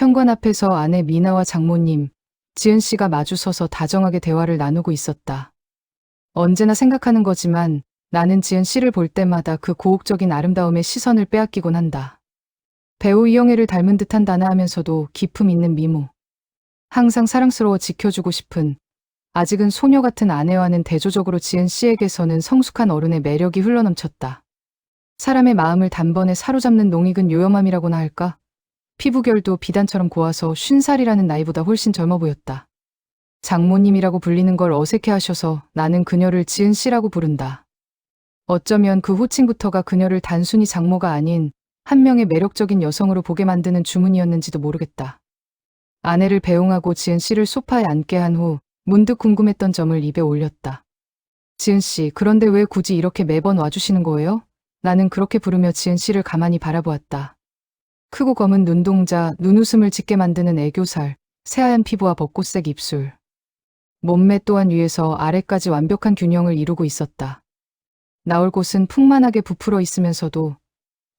현관 앞에서 아내 미나와 장모님, 지은 씨가 마주서서 다정하게 대화를 나누고 있었다. 언제나 생각하는 거지만 나는 지은 씨를 볼 때마다 그 고혹적인 아름다움의 시선을 빼앗기곤 한다. 배우 이영애를 닮은 듯한 단아하면서도 기품 있는 미모. 항상 사랑스러워 지켜주고 싶은 아직은 소녀 같은 아내와는 대조적으로 지은 씨에게서는 성숙한 어른의 매력이 흘러넘쳤다. 사람의 마음을 단번에 사로잡는 농익은 요염함이라고나 할까? 피부결도 비단처럼 고와서 쉰 살이라는 나이보다 훨씬 젊어 보였다. 장모님이라고 불리는 걸 어색해 하셔서 나는 그녀를 지은 씨라고 부른다. 어쩌면 그 호칭부터가 그녀를 단순히 장모가 아닌 한 명의 매력적인 여성으로 보게 만드는 주문이었는지도 모르겠다. 아내를 배웅하고 지은 씨를 소파에 앉게 한 후 문득 궁금했던 점을 입에 올렸다. 지은 씨, 그런데 왜 굳이 이렇게 매번 와주시는 거예요? 나는 그렇게 부르며 지은 씨를 가만히 바라보았다. 크고 검은 눈동자, 눈웃음을 짓게 만드는 애교살, 새하얀 피부와 벚꽃색 입술. 몸매 또한 위에서 아래까지 완벽한 균형을 이루고 있었다. 나올 곳은 풍만하게 부풀어 있으면서도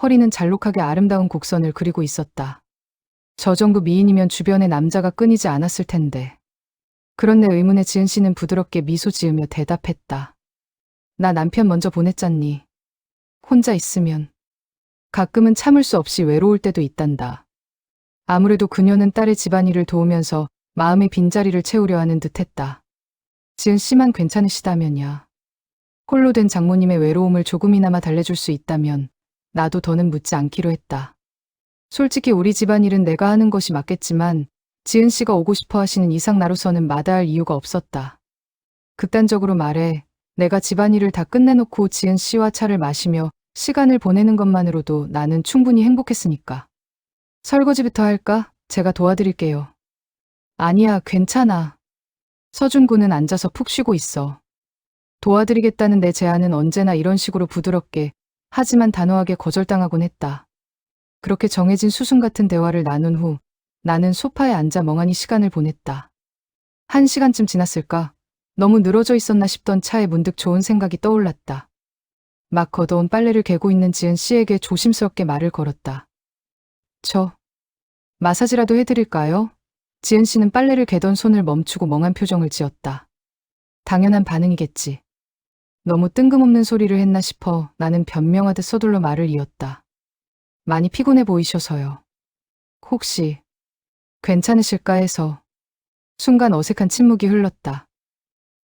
허리는 잘록하게 아름다운 곡선을 그리고 있었다. 저 정도 미인이면 주변에 남자가 끊이지 않았을 텐데. 그런 내 의문에 지은 씨는 부드럽게 미소 지으며 대답했다. 나 남편 먼저 보냈잖니. 혼자 있으면. 가끔은 참을 수 없이 외로울 때도 있단다. 아무래도 그녀는 딸의 집안일을 도우면서 마음의 빈자리를 채우려 하는 듯 했다. 지은 씨만 괜찮으시다면야. 홀로 된 장모님의 외로움을 조금이나마 달래줄 수 있다면 나도 더는 묻지 않기로 했다. 솔직히 우리 집안일은 내가 하는 것이 맞겠지만 지은 씨가 오고 싶어 하시는 이상 나로서는 마다할 이유가 없었다. 극단적으로 말해 내가 집안일을 다 끝내놓고 지은 씨와 차를 마시며 시간을 보내는 것만으로도 나는 충분히 행복했으니까. 설거지부터 할까? 제가 도와드릴게요. 아니야, 괜찮아. 서준 군은 앉아서 푹 쉬고 있어. 도와드리겠다는 내 제안은 언제나 이런 식으로 부드럽게, 하지만 단호하게 거절당하곤 했다. 그렇게 정해진 수순 같은 대화를 나눈 후 나는 소파에 앉아 멍하니 시간을 보냈다. 한 시간쯤 지났을까? 너무 늘어져 있었나 싶던 차에 문득 좋은 생각이 떠올랐다. 막 걷어온 빨래를 개고 있는 지은 씨에게 조심스럽게 말을 걸었다. 저, 마사지라도 해드릴까요? 지은 씨는 빨래를 개던 손을 멈추고 멍한 표정을 지었다. 당연한 반응이겠지. 너무 뜬금없는 소리를 했나 싶어 나는 변명하듯 서둘러 말을 이었다. 많이 피곤해 보이셔서요. 혹시 괜찮으실까 해서 순간 어색한 침묵이 흘렀다.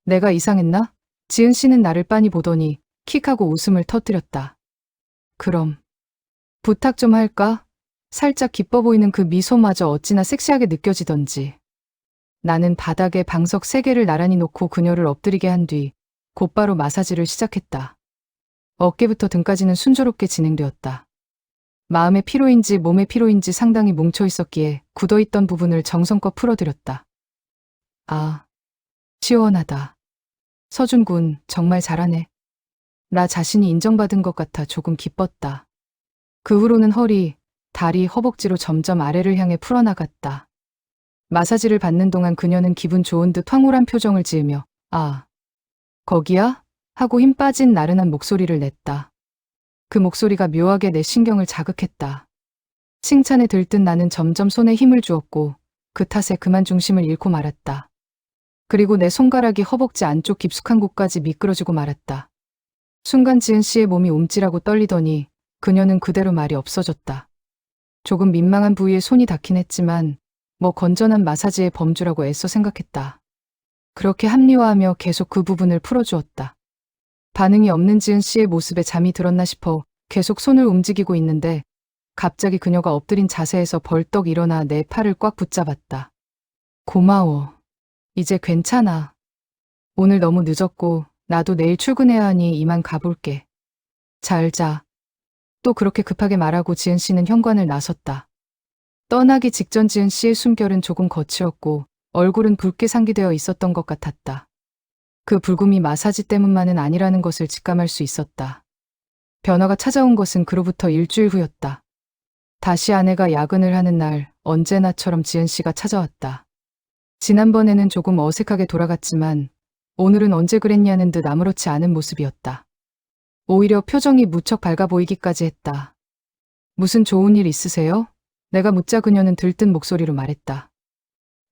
내가 이상했나? 지은 씨는 나를 빤히 보더니 킥하고 웃음을 터뜨렸다. 그럼 부탁 좀 할까? 살짝 기뻐 보이는 그 미소마저 어찌나 섹시하게 느껴지던지. 나는 바닥에 방석 세 개를 나란히 놓고 그녀를 엎드리게 한 뒤 곧바로 마사지를 시작했다. 어깨부터 등까지는 순조롭게 진행되었다. 마음의 피로인지 몸의 피로인지 상당히 뭉쳐 있었기에 굳어있던 부분을 정성껏 풀어드렸다. 아, 시원하다. 서준군, 정말 잘하네. 나 자신이 인정받은 것 같아 조금 기뻤다. 그 후로는 허리, 다리, 허벅지로 점점 아래를 향해 풀어나갔다. 마사지를 받는 동안 그녀는 기분 좋은 듯 황홀한 표정을 지으며, 아, 거기야? 하고 힘 빠진 나른한 목소리를 냈다. 그 목소리가 묘하게 내 신경을 자극했다. 칭찬에 들뜬 나는 점점 손에 힘을 주었고, 그 탓에 그만 중심을 잃고 말았다. 그리고 내 손가락이 허벅지 안쪽 깊숙한 곳까지 미끄러지고 말았다. 순간 지은 씨의 몸이 움찔하고 떨리더니 그녀는 그대로 말이 없어졌다. 조금 민망한 부위에 손이 닿긴 했지만 뭐 건전한 마사지의 범주라고 애써 생각했다. 그렇게 합리화하며 계속 그 부분을 풀어주었다. 반응이 없는 지은 씨의 모습에 잠이 들었나 싶어 계속 손을 움직이고 있는데 갑자기 그녀가 엎드린 자세에서 벌떡 일어나 내 팔을 꽉 붙잡았다. 고마워. 이제 괜찮아. 오늘 너무 늦었고 나도 내일 출근해야 하니 이만 가볼게. 잘 자. 또 그렇게 급하게 말하고 지은 씨는 현관을 나섰다. 떠나기 직전 지은 씨의 숨결은 조금 거칠었고 얼굴은 붉게 상기되어 있었던 것 같았다. 그 붉음이 마사지 때문만은 아니라는 것을 직감할 수 있었다. 변화가 찾아온 것은 그로부터 일주일 후였다. 다시 아내가 야근을 하는 날 언제나처럼 지은 씨가 찾아왔다. 지난번에는 조금 어색하게 돌아갔지만 오늘은 언제 그랬냐는 듯 아무렇지 않은 모습이었다. 오히려 표정이 무척 밝아 보이기까지 했다. 무슨 좋은 일 있으세요? 내가 묻자 그녀는 들뜬 목소리로 말했다.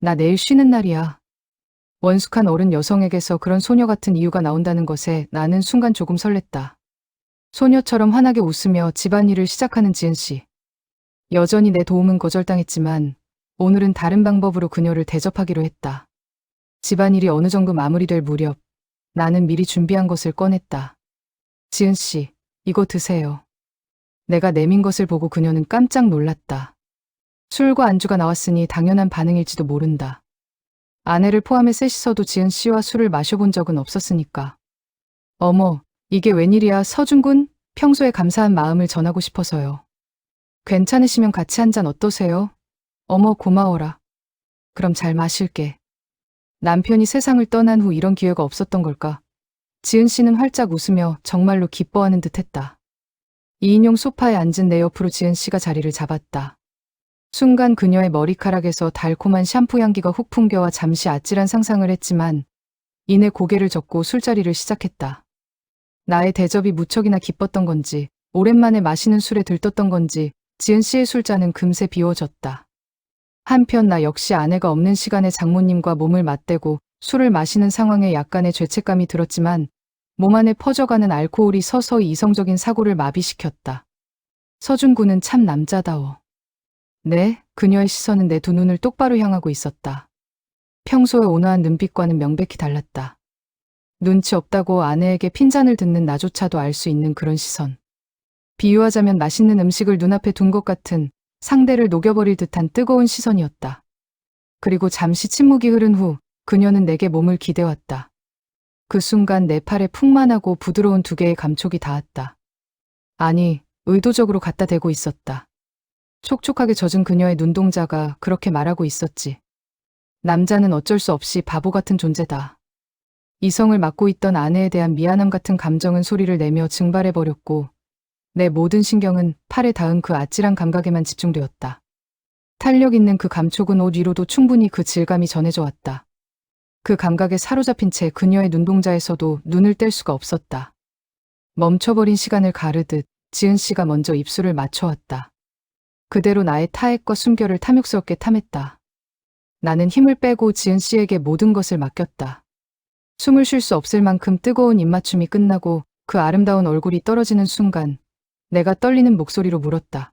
나 내일 쉬는 날이야. 원숙한 어른 여성에게서 그런 소녀 같은 이유가 나온다는 것에 나는 순간 조금 설렜다. 소녀처럼 환하게 웃으며 집안일을 시작하는 지은 씨. 여전히 내 도움은 거절당했지만 오늘은 다른 방법으로 그녀를 대접하기로 했다. 집안일이 어느 정도 마무리될 무렵 나는 미리 준비한 것을 꺼냈다. 지은 씨, 이거 드세요. 내가 내민 것을 보고 그녀는 깜짝 놀랐다. 술과 안주가 나왔으니 당연한 반응일지도 모른다. 아내를 포함해 셋이서도 지은 씨와 술을 마셔본 적은 없었으니까. 어머, 이게 웬일이야, 서준군? 평소에 감사한 마음을 전하고 싶어서요. 괜찮으시면 같이 한 잔 어떠세요? 어머, 고마워라. 그럼 잘 마실게. 남편이 세상을 떠난 후 이런 기회가 없었던 걸까? 지은 씨는 활짝 웃으며 정말로 기뻐하는 듯 했다. 2인용 소파에 앉은 내 옆으로 지은 씨가 자리를 잡았다. 순간 그녀의 머리카락에서 달콤한 샴푸 향기가 훅 풍겨와 잠시 아찔한 상상을 했지만 이내 고개를 젓고 술자리를 시작했다. 나의 대접이 무척이나 기뻤던 건지 오랜만에 마시는 술에 들떴던 건지 지은 씨의 술잔은 금세 비워졌다. 한편 나 역시 아내가 없는 시간에 장모님과 몸을 맞대고 술을 마시는 상황에 약간의 죄책감이 들었지만 몸 안에 퍼져가는 알코올이 서서히 이성적인 사고를 마비시켰다. 서준 군은 참 남자다워. 네, 그녀의 시선은 내 두 눈을 똑바로 향하고 있었다. 평소의 온화한 눈빛과는 명백히 달랐다. 눈치 없다고 아내에게 핀잔을 듣는 나조차도 알 수 있는 그런 시선. 비유하자면 맛있는 음식을 눈앞에 둔 것 같은 상대를 녹여버릴 듯한 뜨거운 시선이었다. 그리고 잠시 침묵이 흐른 후 그녀는 내게 몸을 기대왔다. 그 순간 내 팔에 풍만하고 부드러운 두 개의 감촉이 닿았다. 아니, 의도적으로 갖다 대고 있었다. 촉촉하게 젖은 그녀의 눈동자가 그렇게 말하고 있었지. 남자는 어쩔 수 없이 바보 같은 존재다. 이성을 맡고 있던 아내에 대한 미안함 같은 감정은 소리를 내며 증발해버렸고, 내 모든 신경은 팔에 닿은 그 아찔한 감각에만 집중되었다. 탄력 있는 그 감촉은 옷 위로도 충분히 그 질감이 전해져 왔다. 그 감각에 사로잡힌 채 그녀의 눈동자에서도 눈을 뗄 수가 없었다. 멈춰버린 시간을 가르듯 지은 씨가 먼저 입술을 맞춰왔다. 그대로 나의 타액과 숨결을 탐욕스럽게 탐했다. 나는 힘을 빼고 지은 씨에게 모든 것을 맡겼다. 숨을 쉴 수 없을 만큼 뜨거운 입맞춤이 끝나고 그 아름다운 얼굴이 떨어지는 순간 내가 떨리는 목소리로 물었다.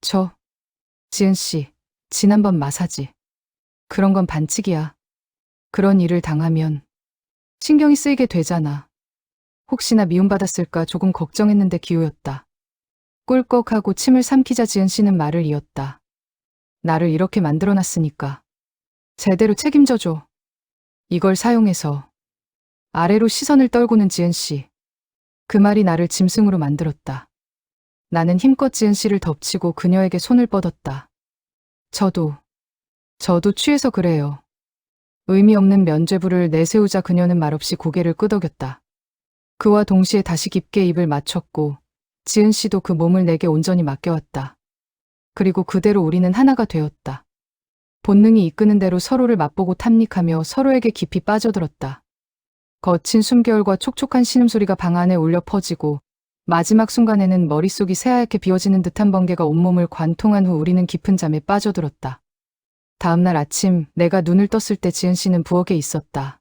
저, 지은 씨, 지난번 마사지. 그런 건 반칙이야. 그런 일을 당하면 신경이 쓰이게 되잖아. 혹시나 미움받았을까 조금 걱정했는데 기우였다. 꿀꺽하고 침을 삼키자 지은 씨는 말을 이었다. 나를 이렇게 만들어놨으니까. 제대로 책임져줘. 이걸 사용해서. 아래로 시선을 떨고는 지은 씨. 그 말이 나를 짐승으로 만들었다. 나는 힘껏 지은 씨를 덮치고 그녀에게 손을 뻗었다. 저도, 저도 취해서 그래요. 의미 없는 면죄부를 내세우자 그녀는 말없이 고개를 끄덕였다. 그와 동시에 다시 깊게 입을 맞췄고 지은 씨도 그 몸을 내게 온전히 맡겨왔다. 그리고 그대로 우리는 하나가 되었다. 본능이 이끄는 대로 서로를 맛보고 탐닉하며 서로에게 깊이 빠져들었다. 거친 숨결과 촉촉한 신음소리가 방 안에 울려 퍼지고 마지막 순간에는 머릿속이 새하얗게 비워지는 듯한 번개가 온몸을 관통한 후 우리는 깊은 잠에 빠져들었다. 다음날 아침 내가 눈을 떴을 때 지은 씨는 부엌에 있었다.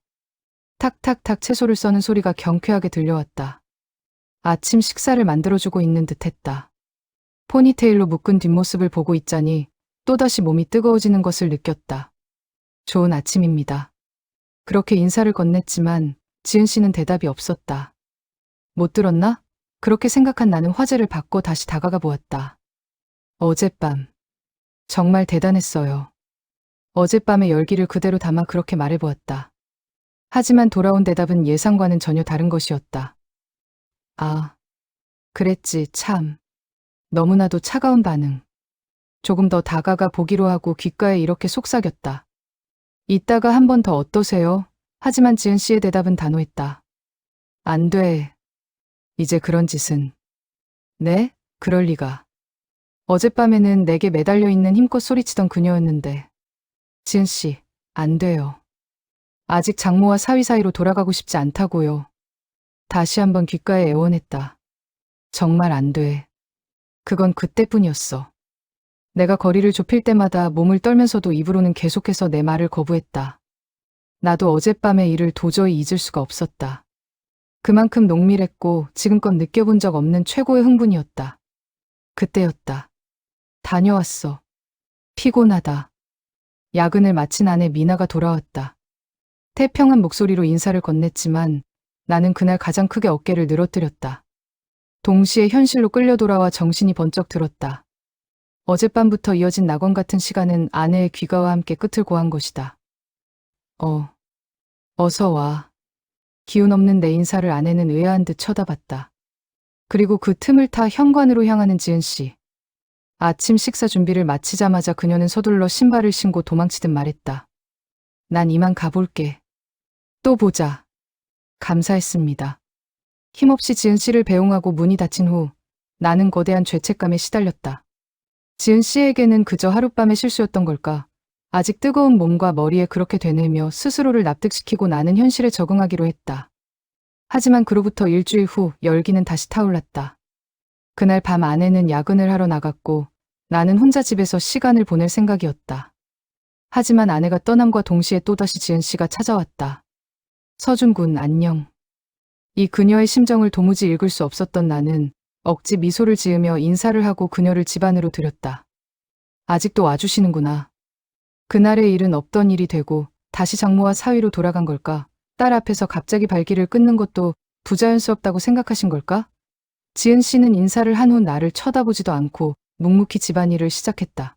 탁탁탁 채소를 써는 소리가 경쾌하게 들려왔다. 아침 식사를 만들어주고 있는 듯 했다. 포니테일로 묶은 뒷모습을 보고 있자니 또다시 몸이 뜨거워지는 것을 느꼈다. 좋은 아침입니다. 그렇게 인사를 건넸지만 지은 씨는 대답이 없었다. 못 들었나? 그렇게 생각한 나는 화제를 바꿔 다시 다가가 보았다. 어젯밤. 정말 대단했어요. 어젯밤의 열기를 그대로 담아 그렇게 말해보았다. 하지만 돌아온 대답은 예상과는 전혀 다른 것이었다. 아, 그랬지, 참. 너무나도 차가운 반응. 조금 더 다가가 보기로 하고 귓가에 이렇게 속삭였다. 이따가 한 번 더 어떠세요? 하지만 지은 씨의 대답은 단호했다. 안 돼. 이제 그런 짓은. 네? 그럴 리가. 어젯밤에는 내게 매달려 있는 힘껏 소리치던 그녀였는데. 지은 씨, 안 돼요. 아직 장모와 사위 사이로 돌아가고 싶지 않다고요. 다시 한번 귓가에 애원했다. 정말 안 돼. 그건 그때뿐이었어. 내가 거리를 좁힐 때마다 몸을 떨면서도 입으로는 계속해서 내 말을 거부했다. 나도 어젯밤의 일을 도저히 잊을 수가 없었다. 그만큼 농밀했고 지금껏 느껴본 적 없는 최고의 흥분이었다. 그때였다. 다녀왔어. 피곤하다. 야근을 마친 아내 미나가 돌아왔다. 태평한 목소리로 인사를 건넸지만 나는 그날 가장 크게 어깨를 늘어뜨렸다. 동시에 현실로 끌려 돌아와 정신이 번쩍 들었다. 어젯밤부터 이어진 낙원 같은 시간은 아내의 귀가와 함께 끝을 고한 것이다. 어, 어서 와. 기운 없는 내 인사를 아내는 의아한 듯 쳐다봤다. 그리고 그 틈을 타 현관으로 향하는 지은 씨. 아침 식사 준비를 마치자마자 그녀는 서둘러 신발을 신고 도망치듯 말했다. 난 이만 가볼게. 또 보자. 감사했습니다. 힘없이 지은 씨를 배웅하고 문이 닫힌 후 나는 거대한 죄책감에 시달렸다. 지은 씨에게는 그저 하룻밤의 실수였던 걸까? 아직 뜨거운 몸과 머리에 그렇게 되뇌며 스스로를 납득시키고 나는 현실에 적응하기로 했다. 하지만 그로부터 일주일 후 열기는 다시 타올랐다. 그날 밤 아내는 야근을 하러 나갔고 나는 혼자 집에서 시간을 보낼 생각이었다. 하지만 아내가 떠남과 동시에 또다시 지은 씨가 찾아왔다. 서준군 안녕. 이 그녀의 심정을 도무지 읽을 수 없었던 나는 억지 미소를 지으며 인사를 하고 그녀를 집 안으로 들였다. 아직도 와주시는구나. 그날의 일은 없던 일이 되고 다시 장모와 사위로 돌아간 걸까? 딸 앞에서 갑자기 발길을 끊는 것도 부자연스럽다고 생각하신 걸까? 지은 씨는 인사를 한 후 나를 쳐다보지도 않고 묵묵히 집안일을 시작했다.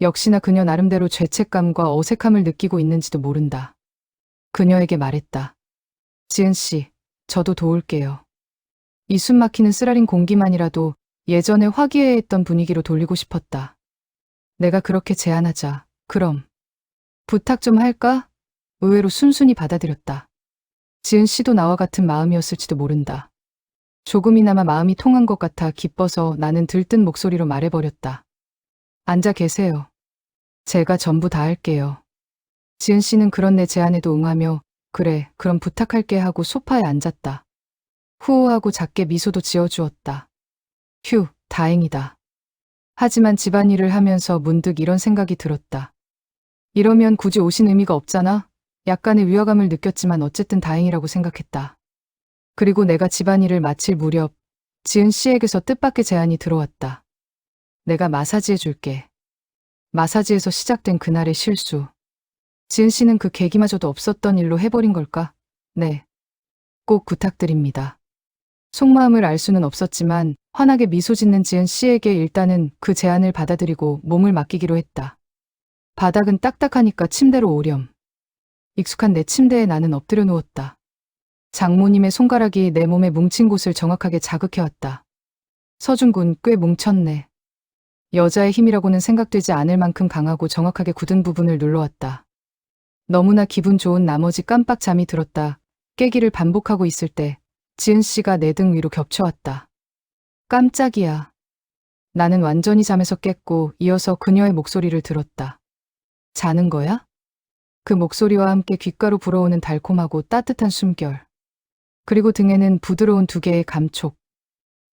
역시나 그녀 나름대로 죄책감과 어색함을 느끼고 있는지도 모른다. 그녀에게 말했다. 지은 씨, 저도 도울게요. 이 숨 막히는 쓰라린 공기만이라도 예전에 화기애애했던 분위기로 돌리고 싶었다. 내가 그렇게 제안하자, 그럼. 부탁 좀 할까? 의외로 순순히 받아들였다. 지은 씨도 나와 같은 마음이었을지도 모른다. 조금이나마 마음이 통한 것 같아 기뻐서 나는 들뜬 목소리로 말해버렸다. 앉아 계세요. 제가 전부 다 할게요. 지은 씨는 그런 내 제안에도 응하며 그래, 그럼 부탁할게 하고 소파에 앉았다. 후호하고 작게 미소도 지어주었다. 휴, 다행이다. 하지만 집안일을 하면서 문득 이런 생각이 들었다. 이러면 굳이 오신 의미가 없잖아? 약간의 위화감을 느꼈지만 어쨌든 다행이라고 생각했다. 그리고 내가 집안일을 마칠 무렵 지은 씨에게서 뜻밖의 제안이 들어왔다. 내가 마사지해 줄게. 마사지에서 시작된 그날의 실수. 지은 씨는 그 계기마저도 없었던 일로 해버린 걸까? 네. 꼭 부탁드립니다. 속마음을 알 수는 없었지만 환하게 미소 짓는 지은 씨에게 일단은 그 제안을 받아들이고 몸을 맡기기로 했다. 바닥은 딱딱하니까 침대로 오렴. 익숙한 내 침대에 나는 엎드려 누웠다. 장모님의 손가락이 내 몸에 뭉친 곳을 정확하게 자극해왔다. 서준군 꽤 뭉쳤네. 여자의 힘이라고는 생각되지 않을 만큼 강하고 정확하게 굳은 부분을 눌러왔다. 너무나 기분 좋은 나머지 깜빡 잠이 들었다. 깨기를 반복하고 있을 때 지은 씨가 내 등 위로 겹쳐왔다. 깜짝이야. 나는 완전히 잠에서 깼고 이어서 그녀의 목소리를 들었다. 자는 거야? 그 목소리와 함께 귓가로 불어오는 달콤하고 따뜻한 숨결. 그리고 등에는 부드러운 두 개의 감촉.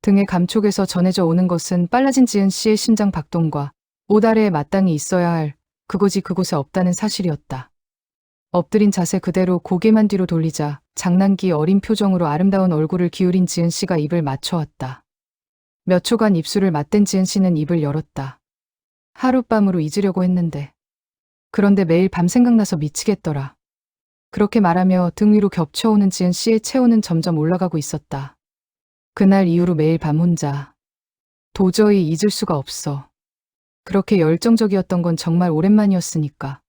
등의 감촉에서 전해져 오는 것은 빨라진 지은 씨의 심장 박동과 옷 아래에 마땅히 있어야 할 그곳이 그곳에 없다는 사실이었다. 엎드린 자세 그대로 고개만 뒤로 돌리자 장난기 어린 표정으로 아름다운 얼굴을 기울인 지은 씨가 입을 맞춰왔다. 몇 초간 입술을 맞댄 지은 씨는 입을 열었다. 하룻밤으로 잊으려고 했는데. 그런데 매일 밤 생각나서 미치겠더라. 그렇게 말하며 등 위로 겹쳐오는 지은 씨의 체온은 점점 올라가고 있었다. 그날 이후로 매일 밤 혼자. 도저히 잊을 수가 없어. 그렇게 열정적이었던 건 정말 오랜만이었으니까.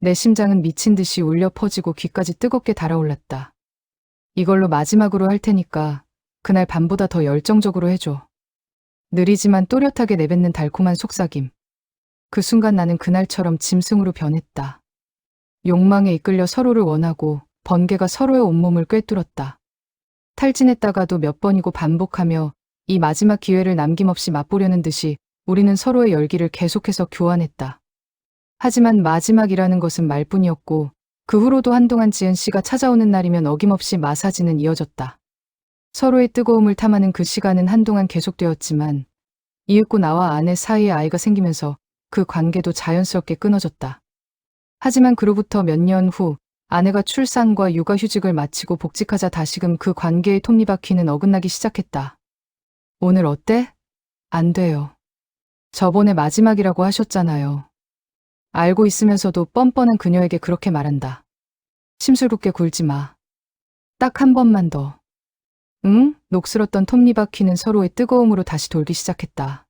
내 심장은 미친 듯이 울려 퍼지고 귀까지 뜨겁게 달아올랐다. 이걸로 마지막으로 할 테니까 그날 밤보다 더 열정적으로 해줘. 느리지만 또렷하게 내뱉는 달콤한 속삭임. 그 순간 나는 그날처럼 짐승으로 변했다. 욕망에 이끌려 서로를 원하고 번개가 서로의 온몸을 꿰뚫었다. 탈진했다가도 몇 번이고 반복하며 이 마지막 기회를 남김없이 맛보려는 듯이 우리는 서로의 열기를 계속해서 교환했다. 하지만 마지막이라는 것은 말뿐이었고 그 후로도 한동안 지은 씨가 찾아오는 날이면 어김없이 마사지는 이어졌다. 서로의 뜨거움을 탐하는 그 시간은 한동안 계속되었지만 이윽고 나와 아내 사이에 아이가 생기면서 그 관계도 자연스럽게 끊어졌다. 하지만 그로부터 몇 년 후 아내가 출산과 육아휴직을 마치고 복직하자 다시금 그 관계의 톱니바퀴는 어긋나기 시작했다. 오늘 어때? 안 돼요. 저번에 마지막이라고 하셨잖아요. 알고 있으면서도 뻔뻔한 그녀에게 그렇게 말한다. 심술궂게 굴지 마. 딱 한 번만 더. 응? 녹슬었던 톱니바퀴는 서로의 뜨거움으로 다시 돌기 시작했다.